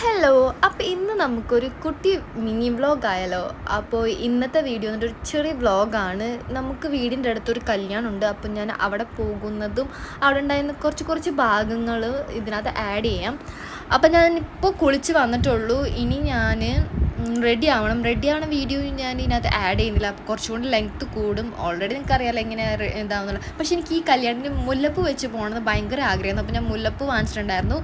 Hello അപ്പോൾ ഇന്ന് നമുക്കൊരു കുട്ടി മിനി വ്ളോഗ് ആയാലോ അപ്പോൾ ഇന്നത്തെ വീഡിയോ എന്നിട്ട് ഒരു ചെറിയ വ്ളോഗാണ് നമുക്ക് വീടിന്റെ അടുത്തൊരു കല്യാണം ഉണ്ട് അപ്പോൾ ഞാൻ അവിടെ പോകുന്നതും അവിടെ ഉണ്ടായിരുന്ന കുറച്ച് കുറച്ച് ഭാഗങ്ങൾ ഇതിനകത്ത് ആഡ് ചെയ്യാം. അപ്പോൾ ഞാനിപ്പോൾ കുളിച്ച് വന്നിട്ടുള്ളൂ. ഇനി ഞാൻ റെഡി ആവണം. റെഡി ആവണ വീഡിയോ ഞാൻ ഇതിനകത്ത് ആഡ് ചെയ്യുന്നില്ല. അപ്പോൾ കുറച്ചുകൂടി ലെങ്ത്ത് കൂടും. ഓൾറെഡി നിങ്ങൾക്ക് അറിയാമല്ലോ എങ്ങനെ ഇതാവുന്നുള്ള പക്ഷേ എനിക്ക് ഈ കല്യാണത്തിന് മുല്ലപ്പ് വെച്ച് പോകണമെന്ന് ഭയങ്കര ആഗ്രഹമായിരുന്നു. അപ്പോൾ ഞാൻ മുല്ലപ്പ് വാങ്ങിച്ചിട്ടുണ്ടായിരുന്നു.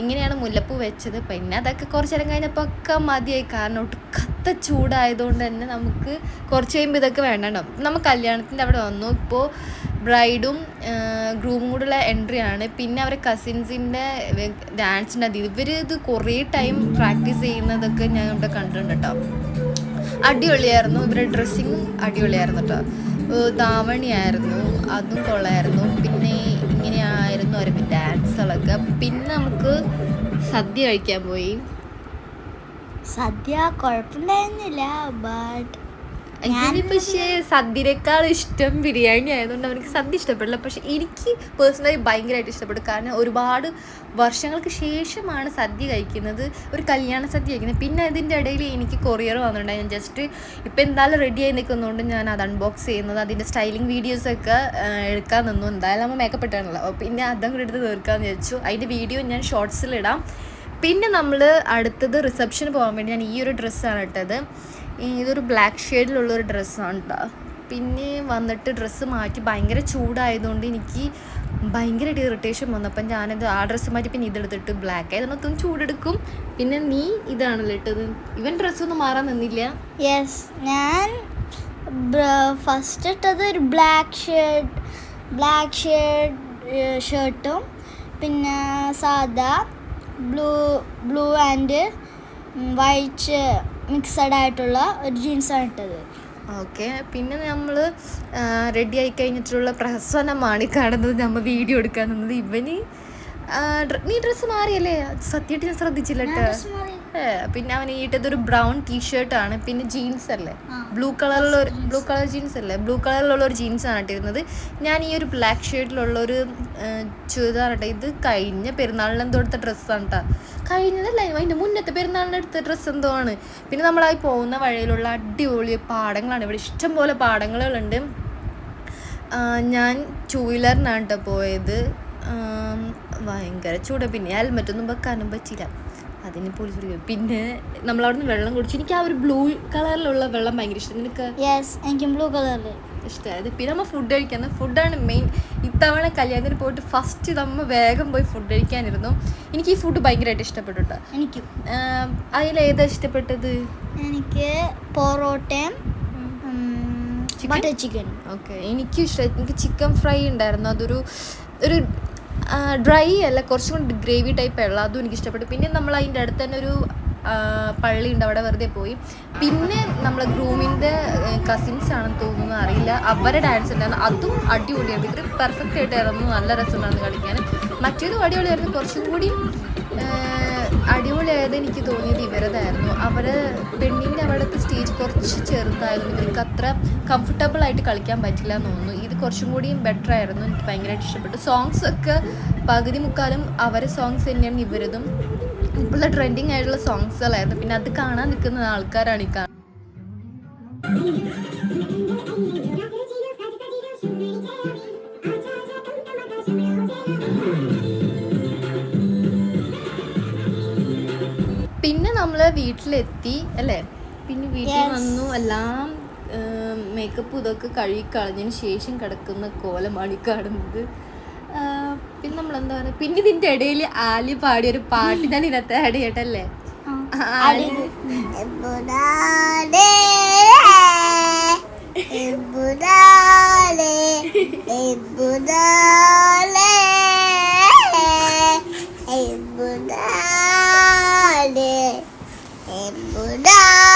ഇങ്ങനെയാണ് മുല്ലപ്പൂ വെച്ചത്. പിന്നെ അതൊക്കെ കുറച്ച് നേരം കഴിഞ്ഞപ്പോൾ ഒക്കെ മതിയായി. കാരണം ഒട്ട് കത്ത ചൂടായതുകൊണ്ട് തന്നെ നമുക്ക് കുറച്ച് കഴിയുമ്പോൾ ഇതൊക്കെ വേണ്ടണ്ടാവും. നമ്മൾ കല്യാണത്തിന്റെ അവിടെ വന്നു. ഇപ്പോൾ ബ്രൈഡും ഗ്രൂമും കൂടെയുള്ള എൻട്രി ആണ്. പിന്നെ അവരെ കസിൻസിന്റെ ഡാൻസിന്റെ അത് ഇവർ ഇത് കുറേ ടൈം പ്രാക്ടീസ് ചെയ്യുന്നതൊക്കെ ഞാൻ ഇവിടെ കണ്ടിട്ടുണ്ട് കേട്ടോ. അടിപൊളിയായിരുന്നു. ഇവരുടെ ഡ്രസ്സിങ്ങും അടിപൊളിയായിരുന്നു കേട്ടോ. ദാവണിയായിരുന്നു അതും കൊള്ളായിരുന്നു. പിന്നെ അവർ ഡാൻസുകളൊക്കെ. പിന്നെ നമുക്ക് സദ്യ കഴിക്കാൻ പോയി. സദ്യ കുഴപ്പമുണ്ടായിരുന്നില്ല ബട്ട് എനിക്ക് പക്ഷേ സദ്യനേക്കാൾ ഇഷ്ടം ബിരിയാണി ആയതുകൊണ്ട് അവർക്ക് സദ്യ ഇഷ്ടപ്പെടില്ല. പക്ഷെ എനിക്ക് പേഴ്സണലി ഭയങ്കരമായിട്ട് ഇഷ്ടപ്പെടും. കാരണം ഒരുപാട് വർഷങ്ങൾക്ക് ശേഷമാണ് സദ്യ കഴിക്കുന്നത്. ഒരു കല്യാണ സദ്യ കഴിക്കുന്നത്. പിന്നെ അതിന്റെ ഇടയിൽ എനിക്ക് കൊറിയർ വന്നിട്ടുണ്ടായി ഞാൻ ജസ്റ്റ് ഇപ്പം എന്തായാലും റെഡി ആയി നിൽക്കുന്നതുകൊണ്ട് ഞാൻ അത് അൺബോക്സ് ചെയ്യുന്നത് അതിന്റെ സ്റ്റൈലിംഗ് വീഡിയോസൊക്കെ എടുക്കാൻ നിന്നു. എന്തായാലും നമ്മൾ മേക്കപ്പ് ഇട്ടാണല്ലോ പിന്നെ അതും കൂടി എടുത്ത് തീർക്കാമെന്ന് വിചാരിച്ചു. അതിന്റെ വീഡിയോ ഞാൻ ഷോർട്സിലിടാം പിന്നെ നമ്മൾ അടുത്തത് റിസപ്ഷന് പോകാൻ വേണ്ടി ഞാൻ ഈ ഒരു ഡ്രസ്സാണ് ഇട്ടത്. ഇതൊരു ബ്ലാക്ക് ഷെയ്ഡിലുള്ളൊരു ഡ്രസ്സാണ് കേട്ടോ പിന്നെ വന്നിട്ട് ഡ്രസ്സ് മാറ്റി ഭയങ്കര ചൂടായതുകൊണ്ട് എനിക്ക് ഭയങ്കരമായിട്ട് ഇറിറ്റേഷൻ വന്നു. അപ്പം ഞാനത് ആ ഡ്രസ്സ് മാറ്റി പിന്നെ ഇതെടുത്തിട്ട് ബ്ലാക്ക് ആയതൊന്നും ചൂടെടുക്കും. പിന്നെ നീ ഇതാണല്ലോ ഇട്ടത്. ഇവൻ ഡ്രസ്സൊന്നും മാറാൻ നിന്നില്ല. യെസ് ഞാൻ ഫസ്റ്റ് ഇട്ടത് ഒരു ബ്ലാക്ക് ഷർട്ട് ബ്ലാക്ക് ഷർട്ട് ഷർട്ടും പിന്നെ സാദാ blue blue and white mixed ആയിട്ടുള്ള ഒരു ജീൻസാണ് ഇട്ടത്. ഓക്കെ. പിന്നെ നമ്മൾ റെഡി ആയി കഴിഞ്ഞിട്ടുള്ള പ്രഹസനമാണ് കാണുന്നത് നമ്മൾ വീഡിയോ എടുക്കാൻ നിന്നത് ഇവന് നീ ഡ്രസ്സ് മാറിയല്ലേ? സത്യമായിട്ട് ഞാൻ ശ്രദ്ധിച്ചില്ല കേട്ടോ. പിന്നെ അവൻ ഈട്ടത് ഒരു ബ്രൗൺ ടീഷർട്ടാണ് പിന്നെ ജീൻസ് അല്ലേ? ബ്ലൂ കളറിലുള്ള ഒരു ബ്ലൂ കളർ ജീൻസ് അല്ലേ? ബ്ലൂ കളറിലുള്ള ഒരു ജീൻസ് ജീൻസാണ് ഇട്ടിരുന്നത്. ഞാൻ ഈ ഒരു ബ്ലാക്ക് ഷെയ്ഡിലുള്ള ഒരു ചുരിദാർ ഇട്ട ഇത് കഴിഞ്ഞ പെരുന്നാളിന് എന്തോ എടുത്ത ഡ്രസ്സാണ് കേട്ടോ കഴിഞ്ഞതല്ല അതിന്റെ മുന്നത്തെ പെരുന്നാളിനെടുത്ത ഡ്രസ്സ് എന്തോ ആണ്. പിന്നെ നമ്മളായി പോകുന്ന വഴിയിലുള്ള അടിപൊളി പാടങ്ങളാണ്. ഇവിടെ ഇഷ്ടംപോലെ പാടങ്ങളുണ്ട്. ഞാൻ ടൂ വീലറിനാണ് കേട്ടോ പോയത്. ഭയങ്കര ചൂട്. പിന്നെ ഹെൽമെറ്റ് ഒന്നും വെക്കാനും പറ്റില്ല അതിന് പോലീസ് പിന്നെ നമ്മളവിടെ നിന്ന് വെള്ളം കുടിച്ചു എനിക്ക് ആ ഒരു ബ്ലൂ കളറിലുള്ള വെള്ളം ഭയങ്കര ഇഷ്ടം. നിനക്ക്? എനിക്കും ബ്ലൂ കളറിൽ ഇഷ്ടമായത് പിന്നെ നമ്മൾ ഫുഡ് കഴിക്കുന്നത് ഫുഡാണ് മെയിൻ ഇത്തവണ കല്യാണത്തിന് പോയിട്ട് ഫസ്റ്റ് നമ്മൾ വേഗം പോയി ഫുഡ് കഴിക്കാനിരുന്നു. എനിക്ക് ഈ ഫുഡ് ഭയങ്കരമായിട്ട് ഇഷ്ടപ്പെട്ടു കേട്ടോ എനിക്കും ഏതാ ഇഷ്ടപ്പെട്ടത്? എനിക്ക് പൊറോട്ടയും ബട്ടർ ചിക്കൻ ഓക്കെ എനിക്കും ഇഷ്ടം എനിക്ക് ചിക്കൻ ഫ്രൈ ഉണ്ടായിരുന്നു. അതൊരു ഒരു ഡ്രൈ അല്ല കുറച്ചും കൂടി ഗ്രേവി ടൈപ്പ് ഉള്ള അതും എനിക്ക് ഇഷ്ടപ്പെട്ടു. പിന്നെ നമ്മൾ അതിന്റെ അടുത്ത് തന്നെ ഒരു പള്ളി ഉണ്ട് അവിടെ വെറുതെ പോയി. പിന്നെ നമ്മൾ ഗ്രൂമിന്റെ കസിൻസ് ആണെന്ന് തോന്നുന്നു അറിയില്ല. അവരെ ഡാൻസ് ഉണ്ടായിരുന്നു. അതും അടിപൊളിയായിരുന്നു. ഇവർ പെർഫെക്റ്റ് ആയിട്ടായിരുന്നു. നല്ല രസമുണ്ടായിരുന്നു കളിക്കാൻ. മറ്റേതും അടിപൊളിയായിരുന്നു. കുറച്ചും കൂടി അടിപൊളിയായത് എനിക്ക് തോന്നിയത് ഇവരതായിരുന്നു. അവർ പെണ്ണിന്റെ അവിടുത്തെ സ്റ്റേജ് കുറച്ച് ചെറുതായിരുന്നു. ഇവർക്ക് അത്ര കംഫർട്ടബിൾ ആയിട്ട് കളിക്കാൻ പറ്റില്ല എന്ന് തോന്നുന്നു. ഇത് കുറച്ചും കൂടിയും ബെറ്റർ ആയിരുന്നു. എനിക്ക് ഭയങ്കരമായിട്ട് ഇഷ്ടപ്പെട്ടു. സോങ്സ് ഒക്കെ പകുതി മുക്കാലും അവരെ സോങ്സ് തന്നെയാണ് ഇവരതും. ഇപ്പോഴത്തെ ട്രെൻഡിങ് ആയിട്ടുള്ള സോങ്സുകളായിരുന്നു പിന്നെ അത് കാണാൻ നിൽക്കുന്ന ആൾക്കാരാണ് ഈ കാണുന്നത്. വീട്ടിലെത്തി അല്ലേ? പിന്നെ വീട്ടിൽ വന്നു എല്ലാം മേക്കപ്പ് ഇതൊക്കെ കഴുകി കളഞ്ഞതിന് ശേഷം കിടക്കുന്ന കോലമാണ് ഈ കാണുന്നത്. പിന്നെ നമ്മൾ എന്താ പറയുക പിന്നെ ഇതിന്റെ ഇടയിൽ ആലി പാടിയ ഒരു പാട്ടി ഞാൻ ഇന്നത്തെ ആഡ് ചെയ്യട്ടല്ലേ? എബുദാലേ എബുദാലേ എബുദാ Dadah.